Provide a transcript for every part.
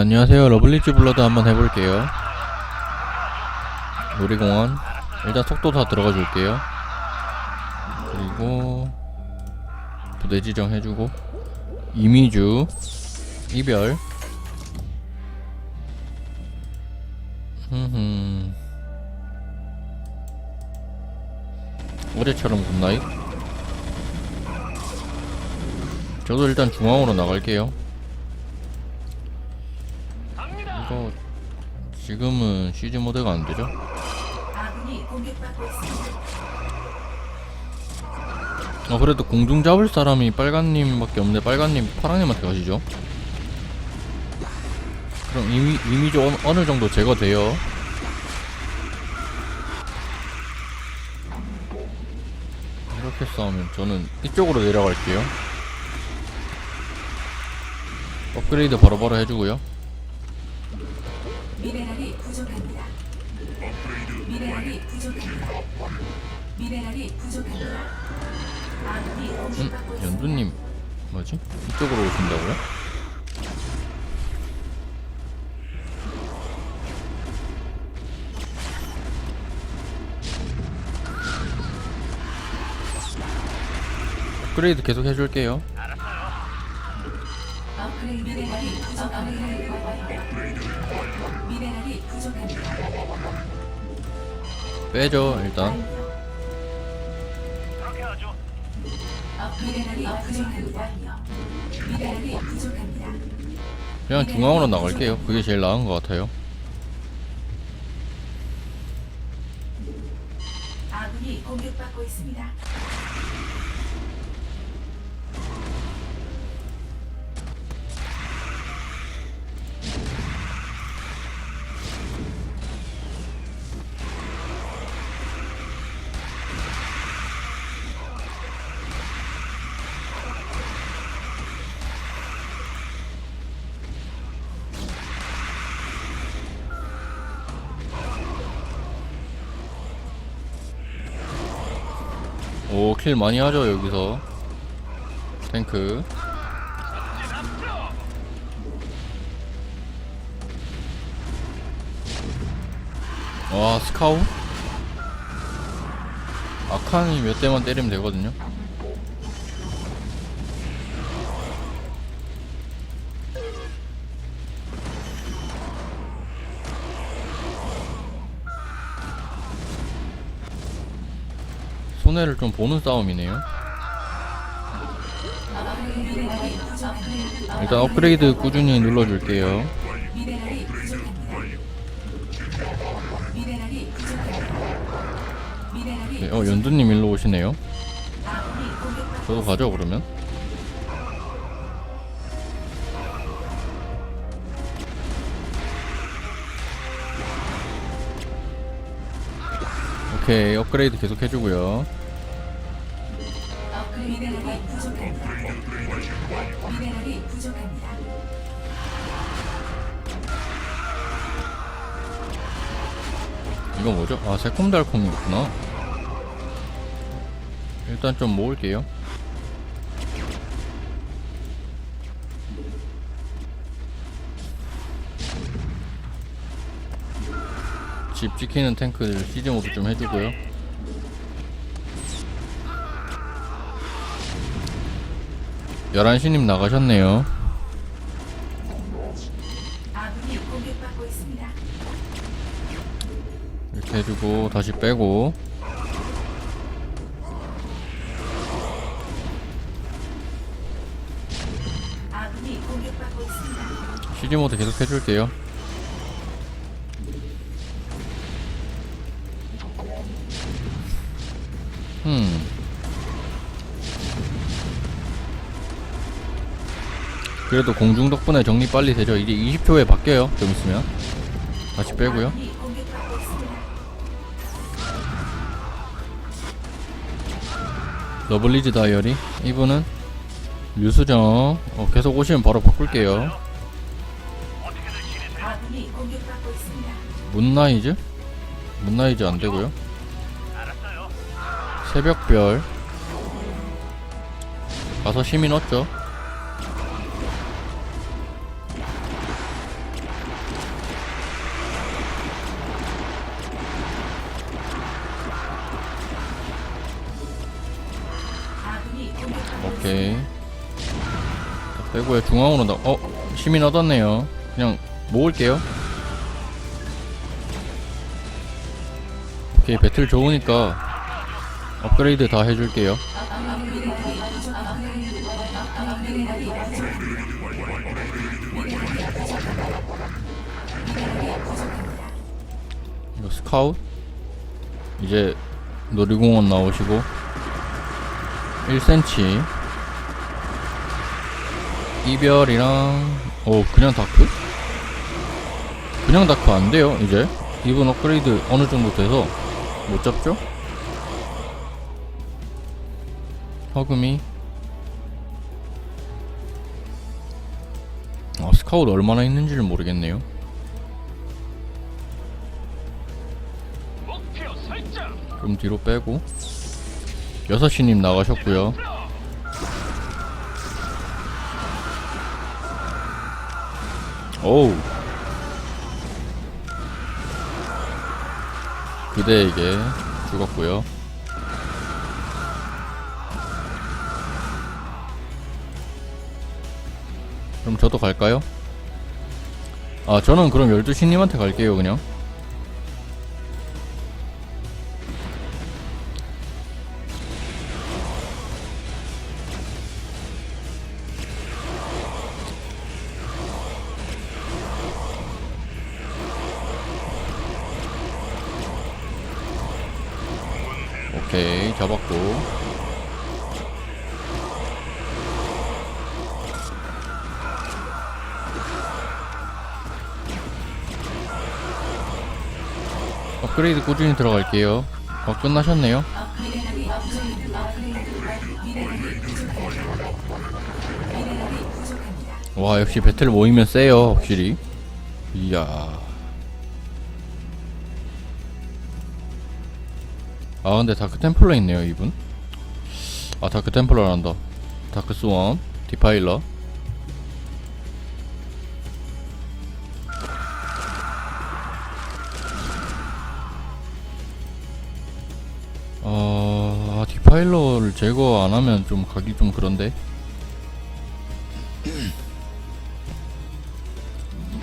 안녕하세요. 러블리즈 블러드 한번 해볼게요. 놀이공원. 일단 속도 다 들어가 줄게요. 그리고 부대 지정 해주고 이미주 이별 흠흠 어제처럼 굿나잇 저도 일단 중앙으로 나갈게요 이거 지금은 시즈 모드가 안 되죠? 어 그래도 공중 잡을 사람이 빨간님밖에 없는데 빨간님 파랑님한테 가시죠. 그럼 이미 이미지 어느, 어느 정도 제거돼요. 이렇게 싸우면 저는 이쪽으로 내려갈게요. 업그레이드 바로바로 해주고요. 미네랄이 부족합니다. 아군이 음, 공격받고 있습니다. 연두님 뭐지? 이쪽으로 오신다고요? 업그레이드 계속 해줄게요. 업그레이드 미네랄이 부족합니다. 미네랄이 부족합니다. 빼죠 일단. 그냥 중앙으로 나갈게요. 그게 제일 나은 것 같아요. 공격받고 있습니다. 오 킬 많이 하죠 여기서. 탱크. 와 스카우? 아칸이 몇 대만 때리면 되거든요. 손해를 좀 보는 싸움이네요. 일단 업그레이드 꾸준히 눌러줄게요. 네, 어 연두님 일로 오시네요. 저도 가죠 그러면. 오케이 업그레이드 계속 해주고요. 미네랄이 부족합니다. 미네랄이 부족합니다. 이거 뭐죠? 아 새콤달콤이구나. 일단 좀 모을게요. 집 지키는 탱크 시즈 모드 좀 해주고요. 열한 시님 나가셨네요. 이렇게 해주고 다시 빼고 아군이 공격받고 있습니다. 시즈 모드 계속 해줄게요. 그래도 공중 덕분에 정리 빨리 되죠. 이제 20초에 바뀌어요. 좀 있으면. 다시 빼고요. 러블리즈 다이어리. 이분은 류수정. 어, 계속 오시면 바로 바꿀게요. 문나이즈? 문나이즈 안 되고요. 새벽별. 가서 시민 얻죠. 자, 빼고요. 중앙으로 나, 어, 시민 얻었네요. 그냥 모을게요. 오케이, 배틀 좋으니까 업그레이드 다 해줄게요. 이거 스카웃? 이제 놀이공원 나오시고 1cm 이별이랑 오 그냥 다크? 그냥 다크 안 돼요 이제 이분 업그레이드 어느 정도 돼서 못 잡죠? 허금이 아 스카웃 얼마나 있는지를 모르겠네요. 좀 뒤로 빼고 6시님 나가셨고요 오우. 그대에게 죽었고요. 그럼 저도 갈까요? 아 저는 그럼 12시님한테 갈게요 그냥 업그레이드 꾸준히 들어갈게요. 어 끝나셨네요? 와 역시 배틀 모이면 세요 확실히. 이야. 아 근데 다크 템플러 있네요 이분. 아 다크 템플러란다. 다크 스원 디파일러 제거 안 하면 좀 가기 좀 그런데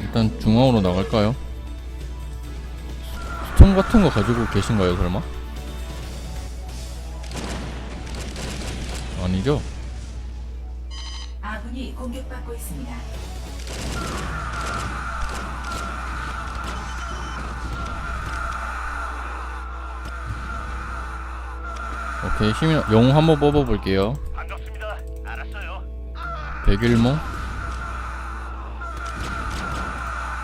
일단 중앙으로 나갈까요? 스톤 같은 거 가지고 계신가요 설마? 아니죠? 아군이 공격받고 있습니다. 오케이 시민 영웅 한번 뽑아볼게요 반갑습니다. 알았어요. 백일몽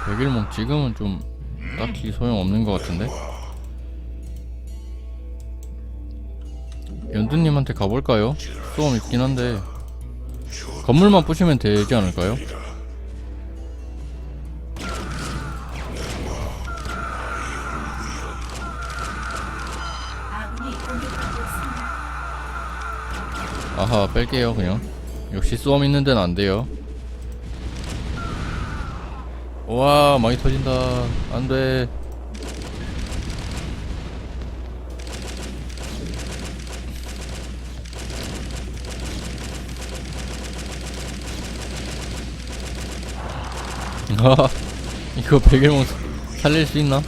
백일몽 지금은 좀 딱히 소용없는 것 같은데 연두님한테 가볼까요? 소음 있긴 한데 건물만 부시면 되지 않을까요? 아하 뺄게요 그냥. 역시 쏘험 있는 데는 안 돼요. 와 많이 터진다. 안돼. 아 이거 백일몽 살릴 수 있나?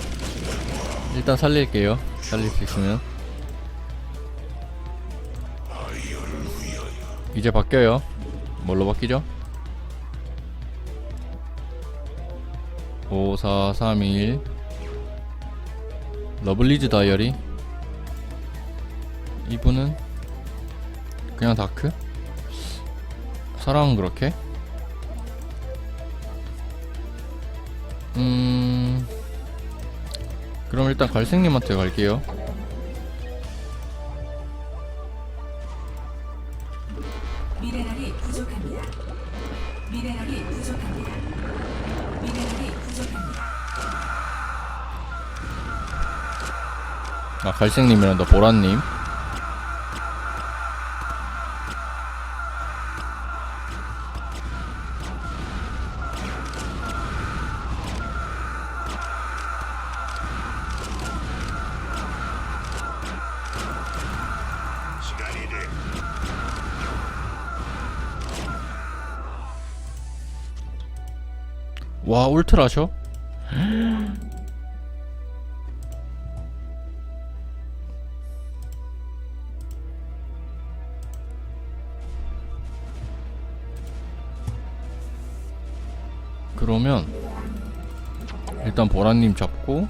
일단 살릴게요. 살릴 수 있으면 이제 바뀌어요. 뭘로 바뀌죠? 5, 4, 3, 2, 1 러블리즈 다이어리 이분은 그냥 다크? 사랑은 그렇게? 음... 그럼 일단 갈색님한테 갈게요. 갈색님이란다 보라님 와 울트라셔? 그러면 일단 보라님 잡고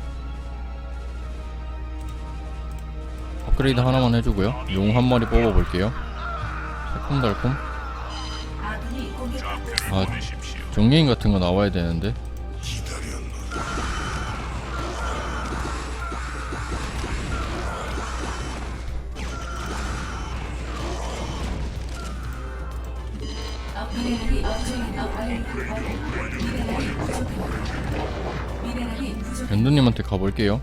업그레이드 하나만 해주고요. 용 한 마리 뽑아볼게요. 새콤달콤. 아 정예인 같은 거 나와야 되는데 밴드님한테 가볼게요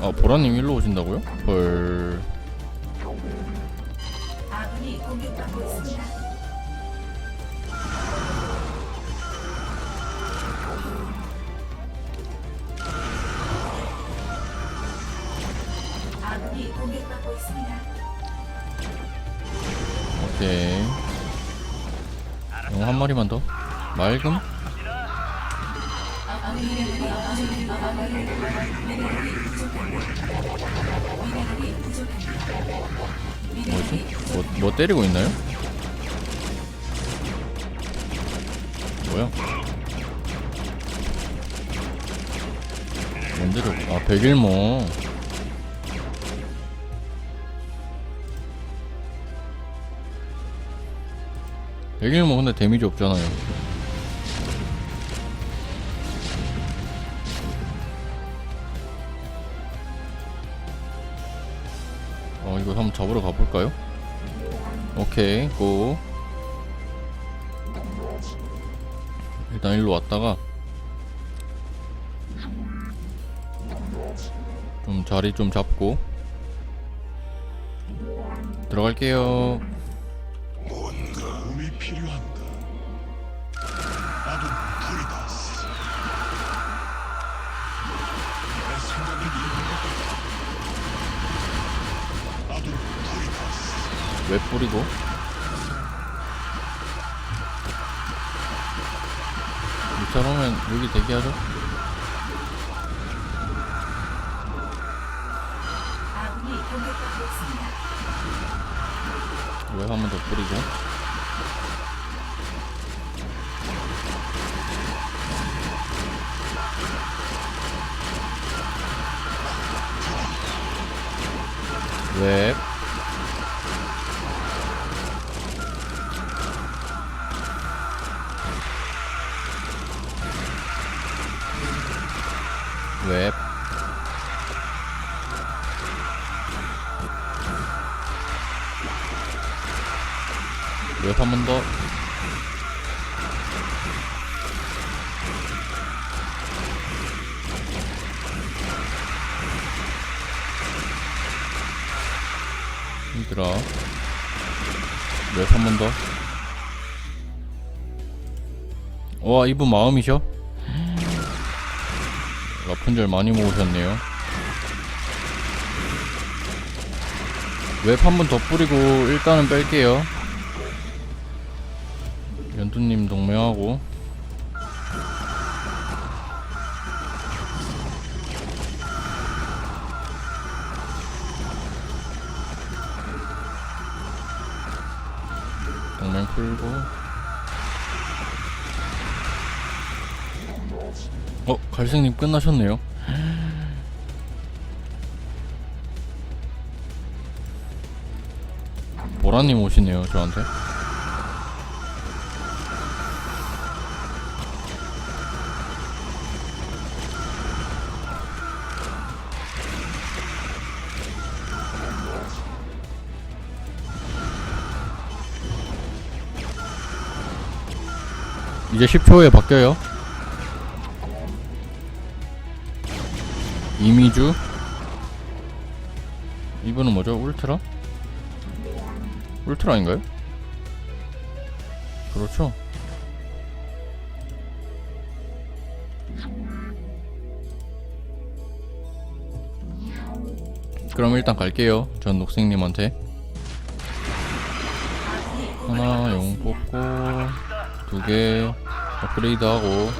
아 보라님 일로 오신다고요? 헐 아군이 공격받고 있습니다. 오케이 용한 마리만 더 맑음? 뭐지? 뭐, 뭐 때리고 있나요? 뭐야? 뭔데로? 아, 백일모. 백일모 근데 데미지 없잖아요. 어, 이거 한번 잡으러 가볼까요? 오케이, 고. 일단 일로 왔다가 좀 자리 좀 잡고 들어갈게요. 왜 뿌리고? 이처럼은 여기 대기하죠? 왜 한 번 더 뿌리고? 웹 웹 한 번 더. 힘들어. 웹 한 번 더. 와, 이분 마음이셔? 라푼젤 많이 모으셨네요. 웹 한 번 더 뿌리고 일단은 뺄게요. 연두님 동맹하고 동맹 풀고 어 갈색님 끝나셨네요 보라님 오시네요 저한테 이제 10초 후에 바뀌어요. 이미주. 이분은 뭐죠? 울트라? 울트라인가요? 그렇죠. 그럼 일단 갈게요. 전 녹색님한테. 하나 용. 뽑고 두개 업그레이드 하고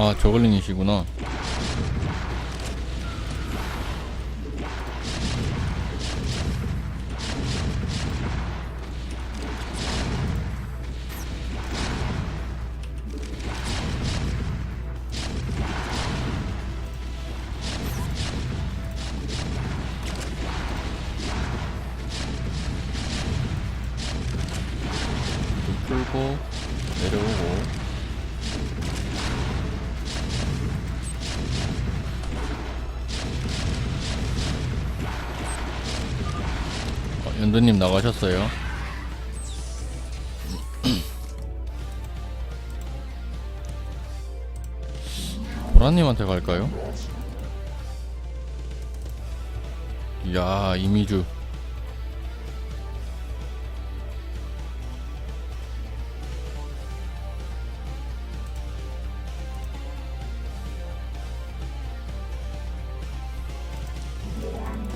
아 저글링이시구나 보라님한테 갈까요? 야 이미주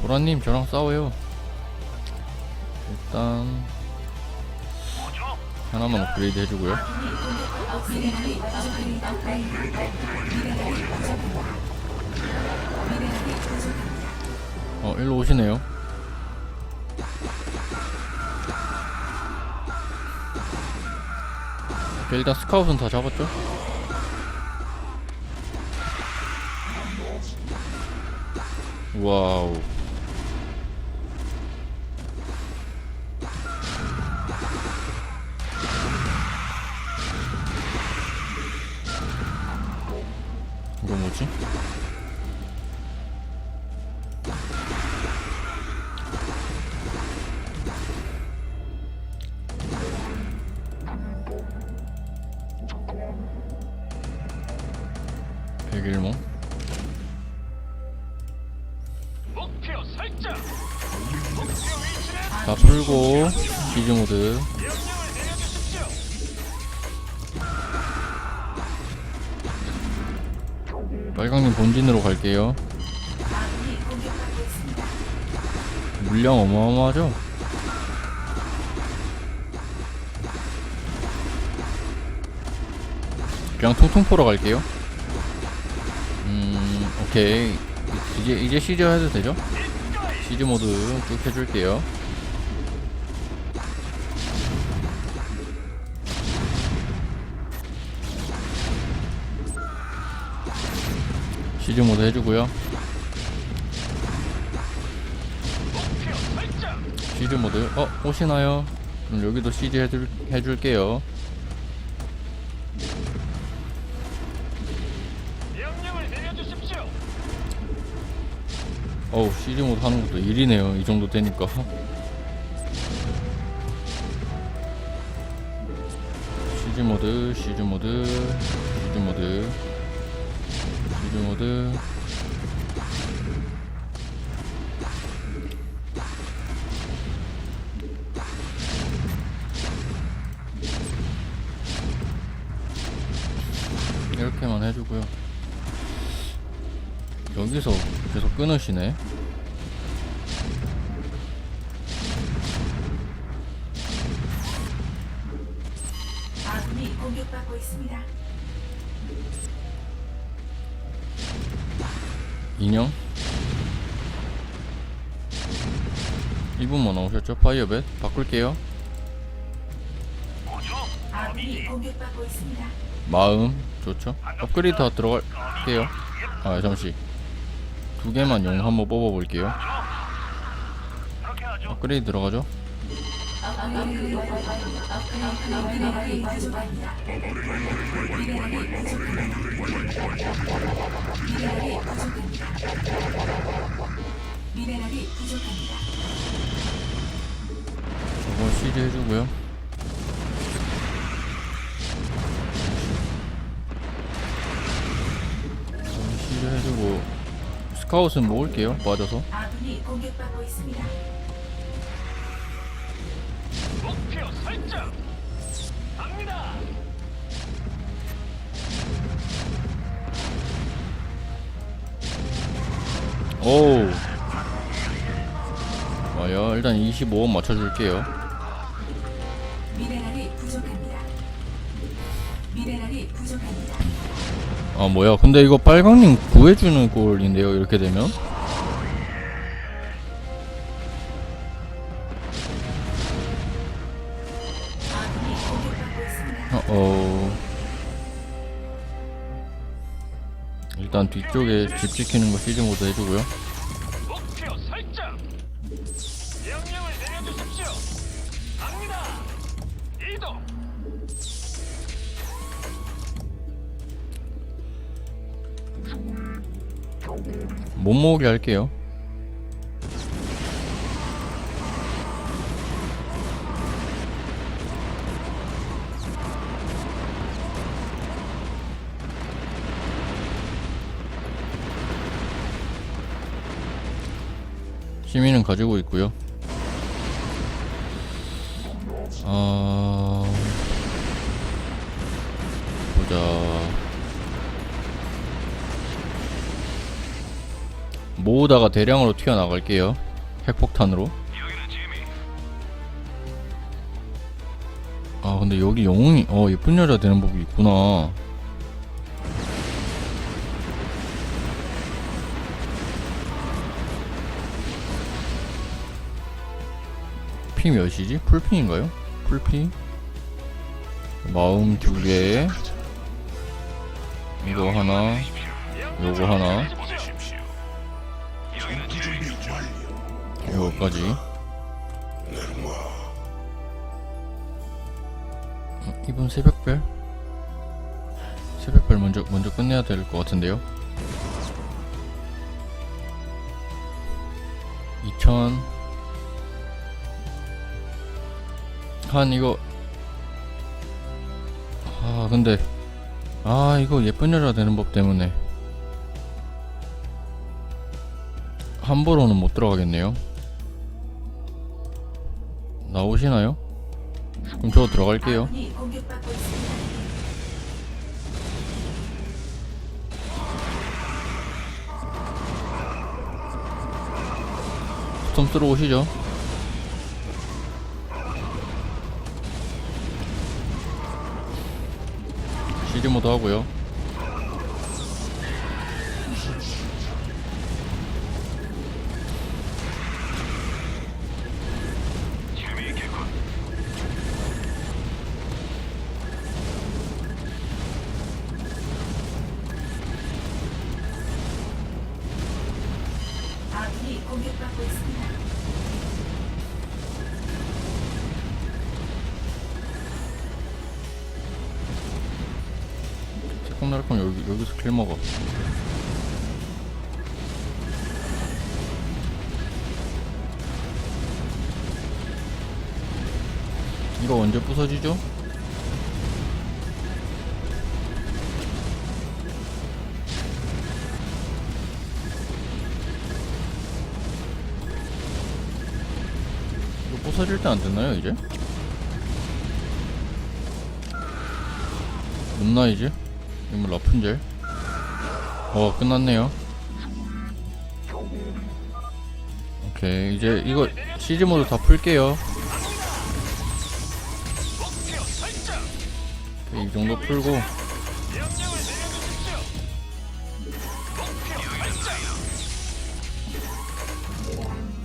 보라님 저랑 싸워요 일단? 하나만 업그레이드 해주고요. 어 일로 오시네요. 일단 스카웃은 다 잡았죠? 와우 갈게요. 물량 어마어마하죠? 그냥 통통 포러 갈게요 음 오케이 이제 이제 시즈 해도 되죠? 시즈 모드 쭉 해줄게요 시즈 모드 해주고요. 시즈 모드 어 오시나요? 그럼 여기도 시즈 해줄, 해줄게요. 어우 시즈 모드 하는 것도 일이네요 이 정도 되니까 시즈 모드 시즈 모드 시즈 모드 모드. 이렇게만 해주고요. 여기서 계속 끊으시네 나오셨죠? 파이어벳 바꿀게요 뭐죠? 아군이 공격받고 있습니다. 마음 좋죠? 업그레이드 다 들어갈게요 아 잠시 두 개만 용 한번 뽑아볼게요. 업그레이드 들어가죠? 미네랄이 부족합니다. 미네랄이 부족합니다. 미네랄이 부족합니다. 미네랄이 부족합니다. 요거 쉬게 해주고요. 쉬게 해주고 스카웃은 모을게요. 맞아서 목표 설정! 갑니다! 오우. 아, 와야 일단 25원 맞춰줄게요. 아 뭐야? 근데 이거 빨강님 구해주는 꼴인데요 이렇게 되면? 있습니다. 어. 일단 뒤쪽에 집 지키는 거 시즌 모드 해주고요 못 모으게 할게요. 시민은 가지고 있고요 모으다가 대량으로 튀어나갈게요 핵폭탄으로. 아 근데 여기 영웅이 어 예쁜 여자 되는 법이 있구나 피 몇이지? 풀피인가요? 풀피 마음 두 개 이거 하나 요거 하나 완료. 요거까지 어, 이분 새벽별? 새벽별 먼저 먼저 끝내야 될 것 같은데요. 2000 한 이거 아 근데 아 이거 예쁜 여자 되는 법 때문에 함부로는 못 들어가겠네요. 나오시나요? 그럼 저 들어갈게요. 아군이 공격받고 있습니다. 스톰 쓰러 오시죠. 시리 모드 하고요. 공격받고 있습니다. 새콤달콤 여기 여기서 킬 먹어. 이거 언제 부서지죠? 부서질 때 안 됐나요 이제? 없나 이제? 이거 라푼젤? 어 끝났네요 오케이 이제 이거 시즈 모드 다 풀게요 이 정도 풀고.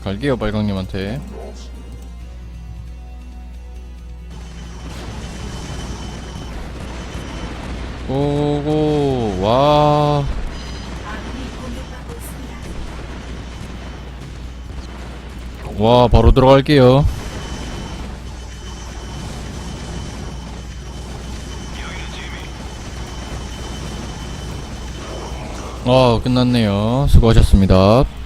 갈게요 빨강님한테 오고 와. 와 바로 들어갈게요. 아 끝났네요. 수고하셨습니다